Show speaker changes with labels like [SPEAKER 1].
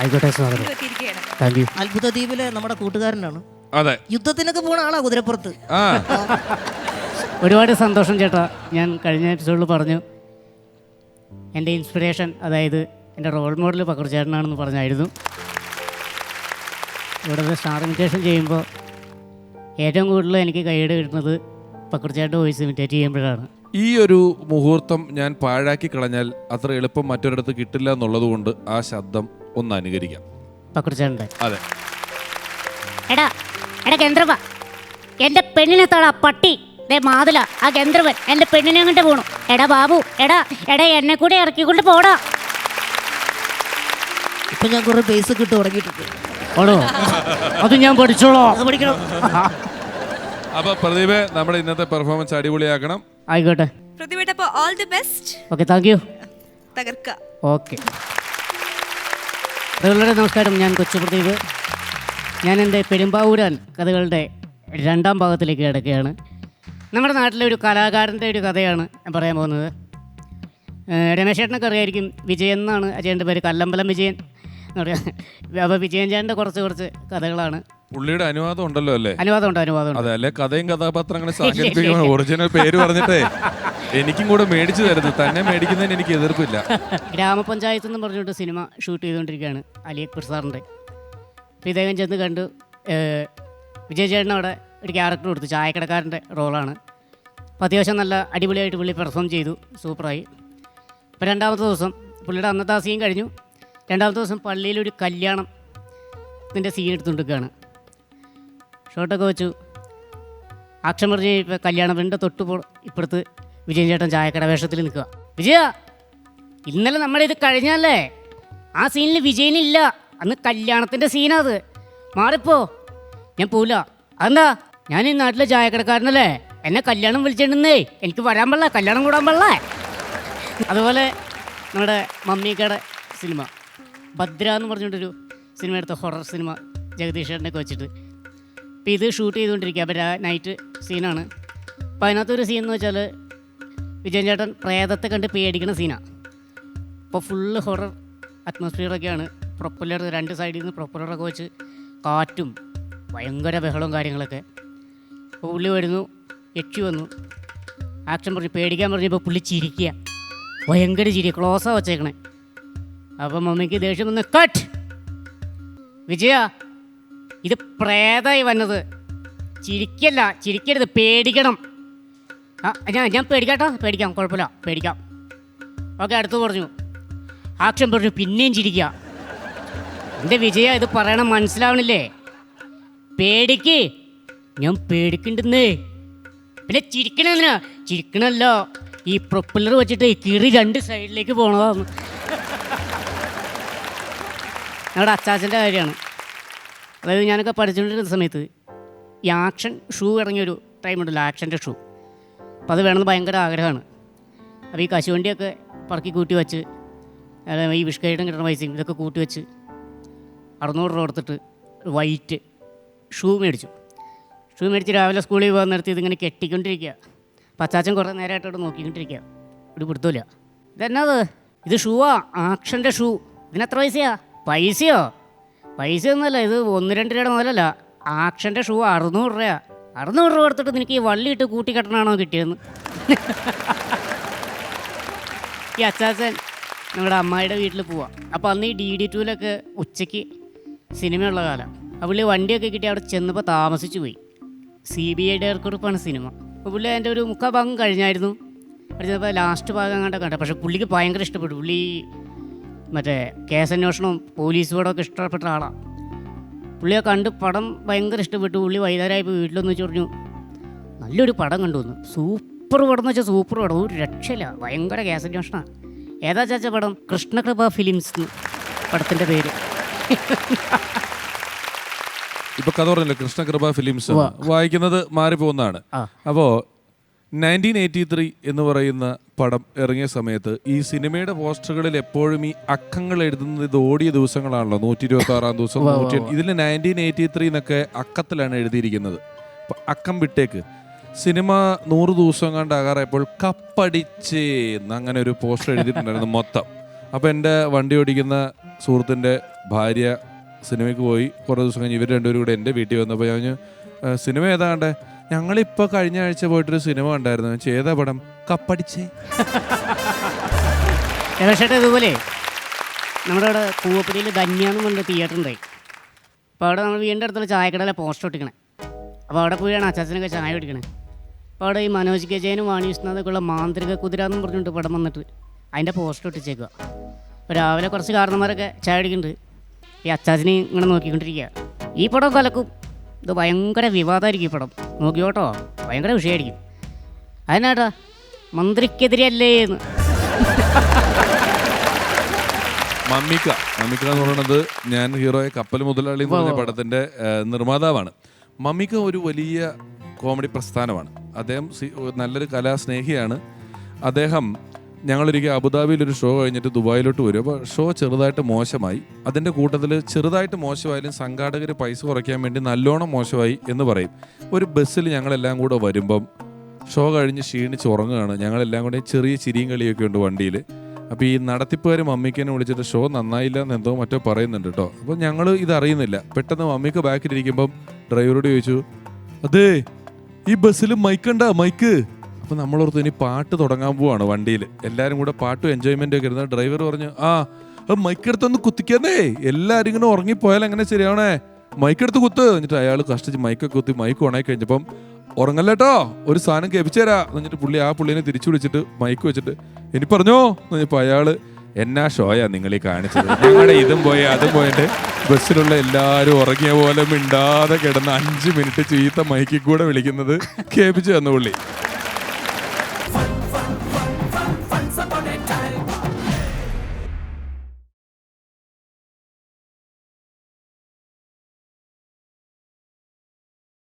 [SPEAKER 1] ആയിക്കോട്ടെ സ്വാഗതം thank you
[SPEAKER 2] അത്ഭുത ദ്വീപിലെ നമ്മുടെ കൂട്ടുകാരനാണ്.
[SPEAKER 3] അതെ.
[SPEAKER 2] യുദ്ധത്തിനൊക്കെ പോണ ആളാ കുതിരപ്പുറത്ത്.
[SPEAKER 3] ആ.
[SPEAKER 1] ഒരുപാട് സന്തോഷം ചേട്ടാ. ഞാൻ കഴിഞ്ഞ എപ്പിസോഡിൽ പറഞ്ഞു എന്റെ ഇൻസ്പിറേഷൻ അതായത് എന്റെ റോൾ മോഡൽ പകർച്ചേട്ടനാണെന്ന് പറഞ്ഞായിരുന്നു. ഇവിടെ സ്റ്റാർ ഇമിറ്റേഷൻ ചെയ്യുമ്പോൾ ഏറ്റവും കൂടുതൽ എനിക്ക് കൈയ്യടി കിട്ടുന്നത് പകർച്ചേട്ടന്റെ വോയിസ് ഇമിറ്റേറ്റ് ചെയ്യുമ്പോഴാണ്.
[SPEAKER 3] ഈ ഒരു മുഹൂർത്തം ഞാൻ പാഴാക്കി കളഞ്ഞാൽ അത്ര എളുപ്പം മറ്റൊരിടത്ത് കിട്ടില്ല എന്നുള്ളതുകൊണ്ട് ആ ശബ്ദം ഒന്ന് അനുകരിക്കാം.
[SPEAKER 1] പകർച്ചേട്ടന്റെ
[SPEAKER 3] അതെ.
[SPEAKER 4] എടാ എടാ ഗന്ധർവ എന്റെ പെണ്ണിനെ തോളാ പട്ടി. ദേ മാതുല ആ ഗന്ധർവൻ എന്റെ പെണ്ണിനെ അങ്ങോട്ട് പോണു എടാ ബാബു എടാ എടാ എന്നെ കൂടെ ഇറക്കിക്കൊണ്ട് പോടാ.
[SPEAKER 2] ഇപ്പൊ ഞാൻ കുറെ ബേസ് കിട്ടു തുടങ്ങിയിട്ടുണ്ട്.
[SPEAKER 1] ആണോ അത് ഞാൻ പഠിച്ചോളോ.
[SPEAKER 2] അത് പഠിക്കണം.
[SPEAKER 3] അപ്പൊ പ്രദീപ് നമ്മുടെ ഇന്നത്തെ പെർഫോമൻസ് അടിപൊളിയാക്കണം.
[SPEAKER 1] ആയിക്കോട്ടെ.
[SPEAKER 5] പ്രതിഭയുടെ all the best
[SPEAKER 1] okay thank you
[SPEAKER 5] തകർക്കുക
[SPEAKER 1] ഓക്കെ വളരെ നമസ്കാരം. ഞാൻ കൊച്ചു പ്രദീപ് ഞാൻ എന്റെ പെരുമ്പാവൂരാൻ കഥകളുടെ രണ്ടാം ഭാഗത്തിലേക്ക് കിടക്കുകയാണ്. നമ്മുടെ നാട്ടിലെ ഒരു കലാകാരന്റെ ഒരു കഥയാണ് ഞാൻ പറയാൻ പോകുന്നത്. രമേശേട്ടനൊക്കെ അറിയായിരിക്കും വിജയൻ എന്നാണ്. അജയന്റെ പേര് കല്ലമ്പലം വിജയൻ എന്ന് പറയാം. അപ്പോൾ വിജയൻ ചേട്ടന്റെ കുറച്ച് കുറച്ച് കഥകളാണ്.
[SPEAKER 3] പുള്ളിയുടെ അനുവാദം ഉണ്ടല്ലോ അല്ലേ?
[SPEAKER 1] അനുവാദം
[SPEAKER 3] അതെ അല്ലെ? കഥയും കഥാപാത്രങ്ങളും സാങ്കല്പികമാണ് ഒറിജിനൽ പേര് പറഞ്ഞിട്ടേ എനിക്കും കൂടെ മേടിച്ചു തരുന്നത് തന്നെ മേടിക്കുന്നതിന് എനിക്ക് എതിർപ്പില്ല.
[SPEAKER 1] ഗ്രാമപഞ്ചായത്ത് എന്ന് പറഞ്ഞുകൊണ്ട് സിനിമ ഷൂട്ട് ചെയ്തുകൊണ്ടിരിക്കുകയാണ് അലി അക്ബർ സാറിന്റെ. അപ്പോൾ ഇദ്ദേഹം ചെന്ന് കണ്ടു ഏഹ് വിജയ് ചേട്ടൻ അവിടെ ഒരു ക്യാരക്ടർ കൊടുത്തു. ചായക്കടക്കാരന്റെ റോളാണ് അപ്പോൾ അത്യാവശ്യം നല്ല അടിപൊളിയായിട്ട് പുള്ളി പെർഫോം ചെയ്തു. സൂപ്പറായി. അപ്പോൾ രണ്ടാമത്തെ ദിവസം പുള്ളിയുടെ അന്നത്തെ ആ സീൻ കഴിഞ്ഞു. രണ്ടാമത്തെ ദിവസം പള്ളിയിലൊരു കല്യാണം ഇതിന്റെ സീൻ എടുത്തുകൊണ്ടിരിക്കുകയാണ്. ഷോട്ടൊക്കെ വെച്ചു. ആക്ഷൻ പറഞ്ഞ് ഇപ്പോൾ കല്യാണം പെണ്ണിന്റെ തൊട്ട് പോ ഇപ്പുറത്ത് വിജയൻ ചേട്ടൻ ചായക്കട വേഷത്തിൽ നിൽക്കുക. വിജയ ഇന്നലെ നമ്മുടെ ഇത് കഴിഞ്ഞല്ലേ ആ സീനിൽ വിജയനില്ല അന്ന് കല്യാണത്തിന്റെ സീനാത് മാറിപ്പോ. ഞാൻ പോവില്ല. അതെന്താ? ഞാൻ ഈ നാട്ടിലെ ചായക്കടക്കാരനല്ലേ? എന്നെ കല്യാണം വിളിച്ചിട്ടുണ്ടേ എനിക്ക് വരാൻ പാടില്ല കല്യാണം കൂടാൻ പാടില്ല. അതുപോലെ നമ്മുടെ മമ്മിക്കയുടെ സിനിമ. ഭദ്ര എന്ന് പറഞ്ഞിട്ടൊരു സിനിമ എടുത്ത ഹൊറർ സിനിമ ജഗദീഷ് ചേട്ടനൊക്കെ വെച്ചിട്ട്. അപ്പോൾ ഇത് ഷൂട്ട് ചെയ്തുകൊണ്ടിരിക്കുക. അപ്പോൾ നൈറ്റ് സീനാണ് അപ്പോൾ അതിനകത്തൊരു സീൻ എന്ന് വെച്ചാൽ വിജയൻ ചേട്ടൻ പ്രേതത്തെ കണ്ട് പേടിക്കുന്ന സീനാണ് അപ്പോൾ ഫുള്ള് ഹൊറർ അറ്റ്മോസ്ഫിയറൊക്കെയാണ് പ്രൊപ്പലർ രണ്ട് സൈഡിൽ നിന്ന് പ്രൊപ്പലറൊക്കെ വെച്ച് കാറ്റും ഭയങ്കര ബഹളവും കാര്യങ്ങളൊക്കെ. അപ്പോൾ പുള്ളി വരുന്നു യക്ഷി വന്നു. ആക്ഷൻ പറഞ്ഞു പേടിക്കാൻ പറഞ്ഞപ്പോൾ പുള്ളി ചിരിക്കുക. ഭയങ്കര ചിരി ക്ലോസാണ് വച്ചേക്കണേ. അപ്പം മമ്മിക്ക് ദേഷ്യം വന്ന് കട്ട് വിജയ ഇത് പ്രേതമായി വന്നത്. ചിരിക്കല്ല ചിരിക്കരുത് പേടിക്കണം. ആ ഞാൻ ഞാൻ പേടിക്കാട്ടോ പേടിക്കാം കുഴപ്പമില്ല പേടിക്കാം. ഓക്കെ അടുത്ത് പറഞ്ഞു. ആക്ഷൻ പറഞ്ഞു പിന്നെയും ചിരിക്കുക. എന്റെ വിജയ ഇത് പറയണം മനസ്സിലാവണില്ലേ? പേടിക്ക് ഞാൻ പേടിക്കണ്ടെന്നേ. പിന്നെ ചിരിക്കണെന്തിനാ ചിരിക്കണല്ലോ. ഈ പ്രൊപ്പല്ലർ വെച്ചിട്ട് കിറി രണ്ട് സൈഡിലേക്ക് പോണതാണ് നമ്മുടെ അച്ചാച്ചന്റെ കാര്യമാണ്. അതായത് ഞാനൊക്കെ പഠിച്ചുകൊണ്ടിരുന്ന സമയത്ത് ഈ ആക്ഷൻ ഷൂ ഇറങ്ങിയൊരു ടൈം ഉണ്ടല്ലോ ആക്ഷന്റെ ഷൂ. അപ്പോൾ അത് വേണമെന്ന് ഭയങ്കര ആഗ്രഹമാണ്. അപ്പോൾ ഈ കശുവണ്ടിയൊക്കെ പറക്കി കൂട്ടി വെച്ച് ഈ വിഷ്കൈഡും കിട്ടുന്ന പൈസയും ഇതൊക്കെ കൂട്ടി വെച്ച് അറുന്നൂറ് രൂപ കൊടുത്തിട്ട് വൈറ്റ് ഷൂ മേടിച്ചു. ഷൂ മേടിച്ച് രാവിലെ സ്കൂളിൽ പോകാൻ നിർത്തി ഇതിങ്ങനെ കെട്ടിക്കൊണ്ടിരിക്കുക. പച്ചാച്ചൻ കുറേ നേരമായിട്ട് അവിടെ നോക്കിക്കൊണ്ടിരിക്കുക. ഒരു പിടുത്തമില്ല ഇതെന്നത്? ഇത് ഷൂവാ ആക്ഷന്റെ ഷൂ. ഇതിനെത്ര പൈസയാ? പൈസയോ? പൈസ ഒന്നുമല്ല ഇത് ഒന്ന് രണ്ട് രൂപയുടെ മുതലല്ല. ആക്ഷന്റെ ഷൂ അറുന്നൂറ് രൂപ അറുന്നൂറ് രൂപ കൊടുത്തിട്ട് നിനക്ക് ഈ വള്ളി ഇട്ട് കൂട്ടി കെട്ടണാണോ കിട്ടിയെന്ന് ഈ അച്ചാച്ചൻ നമ്മുടെ അമ്മായിയുടെ വീട്ടിൽ പോവാം. അപ്പോൾ അന്ന് ഈ ഡി ഡി ടൂലൊക്കെ ഉച്ചയ്ക്ക് സിനിമയുള്ള കാലം. അപ്പോൾ പുള്ളി വണ്ടിയൊക്കെ കിട്ടി അവിടെ ചെന്നപ്പോൾ താമസിച്ചു പോയി. സി ബി ഐ ഡയർക്കുറിപ്പാണ് സിനിമ. അപ്പോൾ പുള്ളി അതിന്റെ ഒരു മുക്കാൽ ഭാഗം കഴിഞ്ഞായിരുന്നു. അവിടെ ചെന്നപ്പോൾ ലാസ്റ്റ് ഭാഗം കണ്ട കണ്ട. പക്ഷേ പുള്ളിക്ക് ഭയങ്കര ഇഷ്ടപ്പെട്ടു. പുള്ളി മറ്റേ കേസന്വേഷണവും പോലീസ് പടമൊക്കെ ഇഷ്ടപ്പെട്ട ആളാണ് പുള്ളിയെ കണ്ട് പടം ഭയങ്കര ഇഷ്ടപ്പെട്ടു. പുള്ളി വൈകുന്നേരമായപ്പോൾ വീട്ടിലൊന്ന് വെച്ച് പറഞ്ഞു നല്ലൊരു പടം കണ്ടു വന്നു. സൂപ്പർ പടം എന്ന് വെച്ചാൽ സൂപ്പർ പടം. ഒരു രക്ഷയില്ല. ഭയങ്കര കേസന്വേഷണമാണ് ഏതാ ചാച്ച പടം? കൃഷ്ണകൃപ ഫിലിംസ് പടത്തിന്റെ പേര്.
[SPEAKER 3] ഇപ്പൊ കഥ പറഞ്ഞല്ലോ കൃഷ്ണകൃപ ഫിലിംസ്. വായിക്കുന്നത് മാറിപ്പോകുന്നതാണ്.
[SPEAKER 1] ആ.
[SPEAKER 3] നയന്റീൻ എയ്റ്റി ത്രീ എന്ന് പറയുന്ന പടം ഇറങ്ങിയ സമയത്ത് ഈ സിനിമയുടെ പോസ്റ്ററുകളിൽ എപ്പോഴും ഈ അക്കങ്ങൾ എഴുതുന്നത് ഇത് ഓടിയ ദിവസങ്ങളാണല്ലോ. നൂറ്റി ഇരുപത്തി ആറാം ദിവസം നൂറ്റി ഇതിൽ നയന്റീൻ എയ്റ്റി ത്രീ എന്നൊക്കെ അക്കത്തിലാണ് എഴുതിയിരിക്കുന്നത്. അപ്പൊ അക്കം വിട്ടേക്ക്. സിനിമ നൂറ് ദിവസം കണ്ട് ആകാറായപ്പോൾ കപ്പടിച്ച് അങ്ങനെ ഒരു പോസ്റ്റർ എഴുതിയിട്ടുണ്ടായിരുന്നു മൊത്തം. അപ്പോൾ എന്റെ വണ്ടി ഓടിക്കുന്ന സുഹൃത്തിന്റെ ഭാര്യ സിനിമയ്ക്ക് പോയി. കുറേ ദിവസം കഴിഞ്ഞ് ഇവർ രണ്ടുപേരും കൂടെ എന്റെ വീട്ടിൽ വന്നപ്പോൾ ഞാൻ സിനിമ ഏതാ കണ്ടേ ഞങ്ങളിപ്പോൾ കഴിഞ്ഞ ആഴ്ച പോയിട്ടൊരു സിനിമ കണ്ടായിരുന്നു. ചെയ്ത പടം കപ്പടിച്ചേ.
[SPEAKER 1] ചേട്ടാ ഇതുപോലെ നമ്മുടെ അവിടെ പൂവപ്പടിയിൽ ധന്യാന്ന് പറഞ്ഞ തിയേറ്റർ ഉണ്ട്. അപ്പോൾ അവിടെ നമ്മൾ വീടിന്റെ അടുത്തുള്ള ചായക്കടയിലെ പോസ്റ്റർ ഒട്ടിക്കണേ അപ്പോൾ അവിടെ പോയാണ് അച്ചാച്ചനൊക്കെ ചായ ഒട്ടിക്കണേ അപ്പോൾ അവിടെ ഈ മനോജ് കെ വാണി വിഷ്ണുന്നതൊക്കെ ഉള്ള മാന്ത്രിക കുതിര എന്ന് പറഞ്ഞിട്ട് പടം വന്നിട്ട് അതിന്റെ പോസ്റ്റർ ഒട്ടിച്ചേക്കുക അപ്പോൾ രാവിലെ കുറച്ച് കാരണന്മാരൊക്കെ ചായ അടിക്കുന്നുണ്ട് ഈ അച്ചാച്ചനെ ഇങ്ങനെ നോക്കിക്കൊണ്ടിരിക്കുക ഈ പടം കലക്കും. ഇത് ഭയങ്കര വിവാദമായിരിക്കും ഈ പടം. നോക്കിയോട്ടോ ഭയങ്കര വിഷയമായിരിക്കും. അതിനാട്ടാ മന്ത്രിക്കെതിരെയല്ലേ എന്ന്
[SPEAKER 3] മമ്മിക്ക. മമ്മിക്ക എന്ന് പറയുന്നത് ഞാൻ ഹീറോയെ കപ്പൽ മുതലാളി എന്ന് പറഞ്ഞ പടത്തിന്റെ ഏഹ്, നിർമ്മാതാവാണ്. മമ്മിക്ക ഒരു വലിയ കോമഡി പ്രസ്ഥാനമാണ്. അദ്ദേഹം സി- നല്ലൊരു കലാസ്നേഹിയാണ്. അദ്ദേഹം ഞങ്ങളൊരിക്കൽ അബുദാബിയിൽ ഒരു ഷോ കഴിഞ്ഞിട്ട് ദുബായിലോട്ട് വരും. അപ്പോൾ ഷോ ചെറുതായിട്ട് മോശമായി. അതിന്റെ കൂട്ടത്തിൽ ചെറുതായിട്ട് മോശമായാലും സംഘാടകർ പൈസ കുറയ്ക്കാൻ വേണ്ടി നല്ലോണം മോശമായി എന്ന് പറയും. ഒരു ബസ്സിൽ ഞങ്ങളെല്ലാം കൂടെ വരുമ്പം ഷോ കഴിഞ്ഞ് ക്ഷീണിച്ച് ഉറങ്ങുകയാണ്. ഞങ്ങളെല്ലാം കൂടെ ചെറിയ ചിരിയും കളിയൊക്കെ ഉണ്ട് വണ്ടിയിൽ അപ്പോൾ ഈ നടത്തിപ്പുകാർ മമ്മിക്കനെ വിളിച്ചിട്ട് ഷോ നന്നായില്ല എന്ന് എന്തോ മറ്റോ പറയുന്നുണ്ട് കേട്ടോ. അപ്പോൾ ഞങ്ങൾ ഇതറിയുന്നില്ല പെട്ടെന്ന് മമ്മിക്ക് ബാക്കിലിരിക്കുമ്പം ഡ്രൈവറോട് ചോദിച്ചു അതേ ഈ ബസ്സിൽ മൈക്കുണ്ടാ മൈക്ക്? അപ്പോൾ നമ്മളോർത്ത് ഇനി പാട്ട് തുടങ്ങാൻ പോവാണ് വണ്ടിയിൽ എല്ലാവരും കൂടെ പാട്ടും എൻജോയ്മെന്റ് ഒക്കെ ഇരുന്ന ഡ്രൈവർ പറഞ്ഞു ആ മൈക്കെടുത്തൊന്ന് കുത്തിക്കാന്നേ. എല്ലാവരും ഇങ്ങനെ ഉറങ്ങിപ്പോയാൽ എങ്ങനെ ശരിയാവണേ? മൈക്കെടുത്ത് കുത്ത്. എന്നിട്ട് അയാൾ കഷ്ടിച്ച് മൈക്കൊക്കെ കുത്തി മൈക്ക് ഉണക്കി കഴിഞ്ഞപ്പം ഉറങ്ങല്ലേട്ടോ ഒരു സാധനം കേൾപ്പിച്ചു തരാ എന്നിട്ട് പുള്ളി ആ പുള്ളിനെ തിരിച്ചു വിളിച്ചിട്ട് മൈക്ക് വെച്ചിട്ട് ഇനി പറഞ്ഞോ? എന്ന് അയാൾ എന്നാ ഷോയാ നിങ്ങൾ ഈ കാണിച്ചത്? ഞങ്ങളുടെ ഇതും പോയി അതും പോയിട്ട് ബസ്സിലുള്ള എല്ലാവരും ഉറങ്ങിയ പോലെ മിണ്ടാതെ കിടന്ന് അഞ്ച് മിനിറ്റ് ചീത്ത മൈക്കിൽ കൂടെ വിളിക്കുന്നത് കേൾപ്പിച്ചു തന്നു പുള്ളി.